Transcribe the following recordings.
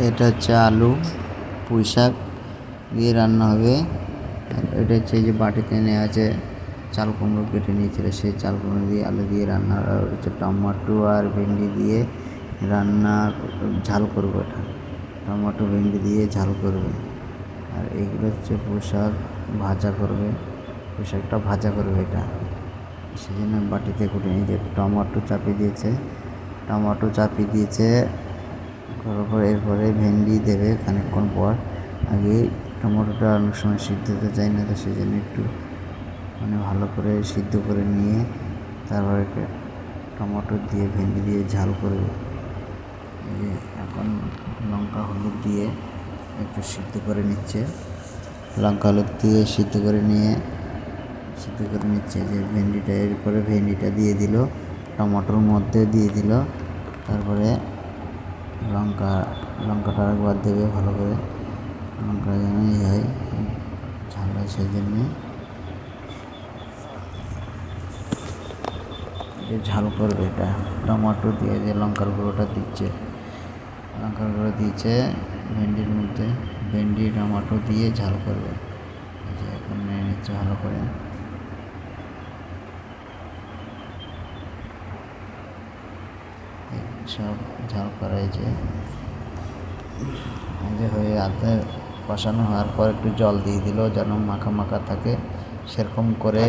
এটা হচ্ছে আলু, পুঁই শাক, দিয়ে রান্না হবে। এটা হচ্ছে যে বাটিতে নেওয়া আছে চাল কুমড়ো কেটে নিয়েছিল সেই চাল কুমড়ো দিয়ে আলু দিয়ে রান্না হচ্ছে টমাটো আর ভেন্ডি দিয়ে রান্না ঝাল করব এটা। টমাটো, ভেন্ডি দিয়ে ঝাল করবে। আর এইগুলো হচ্ছে পোশাক ভাজা করবে। পোশাকটা ভাজা করবে এটা। সেই জন্য বাটিতে কুটে নিয়েছে। টমাটো চাপিয়ে দিয়েছে। টমাটো চাপিয়ে দিয়েছে করার পর এরপরে ভেন্ডি দেবে খানিকক্ষণ পর। আগে টমেটোটা অনেক সময় সিদ্ধ হতে চাই না, তো সেই জন্য একটু মানে ভালো করে সিদ্ধ করে নিয়ে তারপরে টমেটো দিয়ে, ভেন্ডি দিয়ে ঝাল এই যে এখন লঙ্কা, হলুদ দিয়ে একটু সিদ্ধ করে নিচ্ছে। লঙ্কা, হলুদ দিয়ে সিদ্ধ করে নিয়ে, সিদ্ধ করে নিচ্ছে। যে ভেন্ডিটা, এরপরে ভেন্ডিটা দিয়ে দিল, টমেটোর মধ্যে দিয়ে দিল। তারপরে লঙ্কা লঙ্কাটা একবার দেবে ভালো করে লঙ্কা যেন ইয়ে হয়, ঝাল হয় সেই জন্যে। যে ঝাল করবে এটা, টমেটো দিয়ে যে লঙ্কার গুঁড়োটা দিচ্ছে, লঙ্কার গুঁড়ো দিয়েছে ভেন্ডির মধ্যে, ভেন্ডি, টমেটো দিয়ে ঝাল করবে। এখন নিয়ে নিচ্ছে ভালো করে এই সব ঝাল করা এই যে হয়ে আধে কষানো হওয়ার পর একটু জল দিয়ে দিল, যেন মাখা মাখা থাকে সেরকম করে,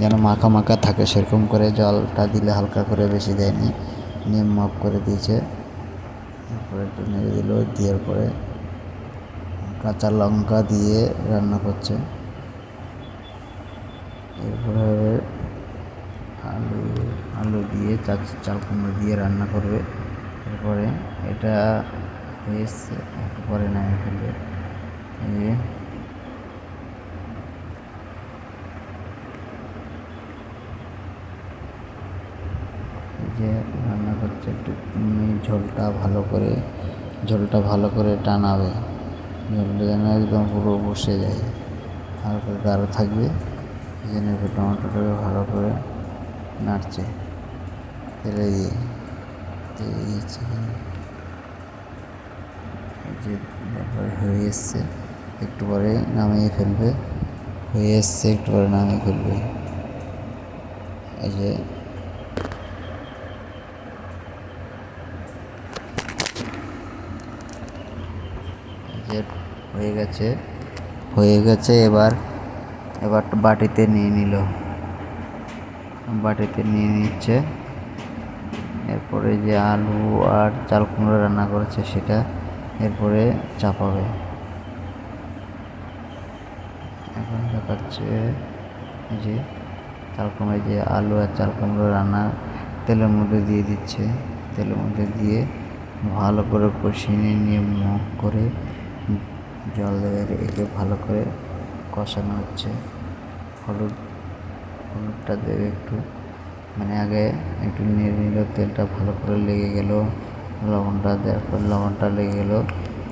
যেন মাখা মাখা থাকে সেরকম করে জলটা দিলে হালকা করে বেশি দেয়নি। নিয়ে মাপ করে দিয়েছে। তারপরে একটু নেড়ে দিল, দেওয়ার পরে কাঁচা লঙ্কা দিয়ে রান্না করছে। এরপরে আলু দিয়ে চাল চাল কুমড়ো দিয়ে রান্না করবে। এরপরে এটা হয়ে এসছে একটু পরে নামিয়ে ফেলবে। যে। রান্না করছে একটু ঝোলটা ভালো করে, ঝোলটা ভালো করে টানাবে। ঝোলটা যেন একদম পুরো বসে যায়। হালকা গাঢ় থাকবে, এই জন্য টমেটোটাকে ভালো করে নাড়ছে। এই যে তারপরে হয়ে এসছে। একটু পরে নামিয়ে ফেলবে। হয়ে এসছে, একটু পরে নামিয়ে ফেলবে। এই যে হয়ে গেছে। হয়ে গেছে, এবার এবার বাটিতে নিয়ে নিল। বাটিতে নিয়ে নিচ্ছে। এরপরে যে আলু আর চাল কুমড়ো রান্না করেছে সেটা এরপরে চাপাবে। এখন দেখাচ্ছে যে চাল কুমড়ো যে আলু আর চাল কুমড়ো রান্না তেলের মধ্যে দিয়ে দিচ্ছে। তেলের মধ্যে দিয়ে ভালো করে কষিয়ে নিয়ে মুখ করে জল দেবে একে ভালো করে কষানো হচ্ছে। হলুদ, হলুদটা দেবে একটু। মানে আগে একটু নিয়ে নিল, তেলটা ভালো করে লেগে গেল, লবণটা দেওয়ার পর লবণটা লেগে গেল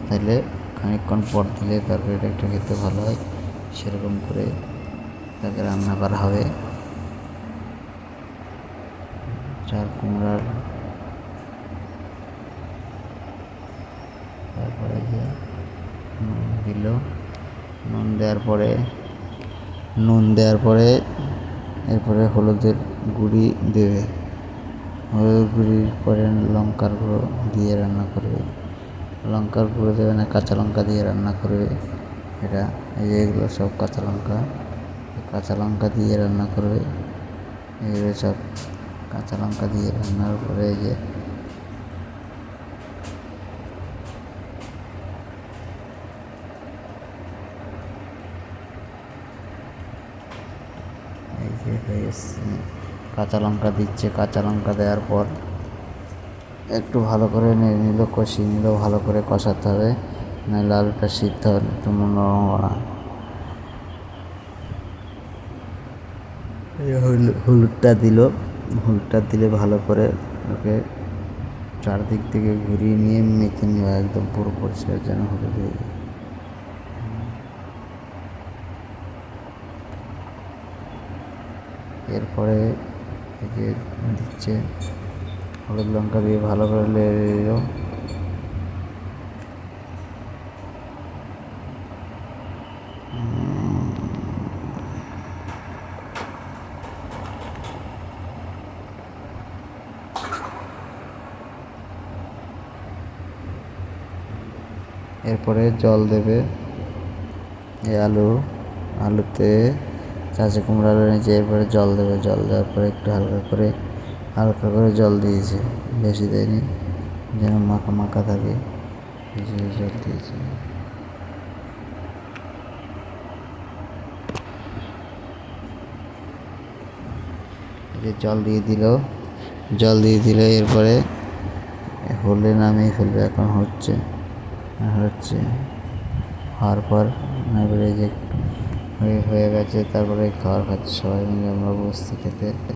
তাহলে খানিকক্ষণ পর দিলে তারপরে এটা একটু খেতে ভালো হয়, সেরকম করে তাকে রান্না করা হবে। চাল কুমড়ার তারপরে যে নুন দিল, নুন দেওয়ার পরে, নুন দেওয়ার পরে এরপরে হলুদের গুঁড়ি দেবে। গুঁড়ির পরে লঙ্কার গুঁড়ো দিয়ে রান্না করবে। লঙ্কার গুঁড়ো দেবে না, কাঁচা লঙ্কা দিয়ে রান্না করবে। এটা, এই যে এগুলো সব কাঁচা লঙ্কা। কাঁচা লঙ্কা দিয়ে রান্না করবে। এগুলো সব কাঁচা লঙ্কা দিয়ে রান্নার পরে এই যে হয়ে কাঁচা লঙ্কা দিচ্ছে, কাঁচা লঙ্কা দেওয়ার পর একটু ভালো করে নেড়ে নিল, কষিয়ে নিল, ভালো করে কষাতে হবে। নাহলে আলুটা সিদ্ধ হবে, একটু নরম হবে না হলুদটা দিল। হলুদটা দিলে ভালো করে ওকে চারদিক থেকে ঘুরিয়ে নিয়ে মেখে নেওয়া, একদম পুরো পরিষ্কার যেন হলুদ হয়ে যায়। এরপরে থেকে দিচ্ছে। হলুদ লঙ্কা দিয়ে ভালো করে লেড়ে দিল। এরপরে জল দেবে। এই আলু, আলুতে চাষে কুমড়ো আলু নিচে এরপরে জল দেবে, জল দেওয়ার পরে একটু হালকা করে হালকা করে জল দিয়েছে। বেশি দেয়নি, যেন মাখা মাখা থাকে জল দিয়েছে। জল দিয়ে দিল, জল দিয়ে দিলে, এরপরে হলে নামিয়ে ফেলবে, এখন হচ্ছে হচ্ছে, হওয়ার পর এবারে যে হয়ে গেছে তারপরে খাওয়ার খাচ্ছে সবাই মিলে আমরা বসছি খেতে।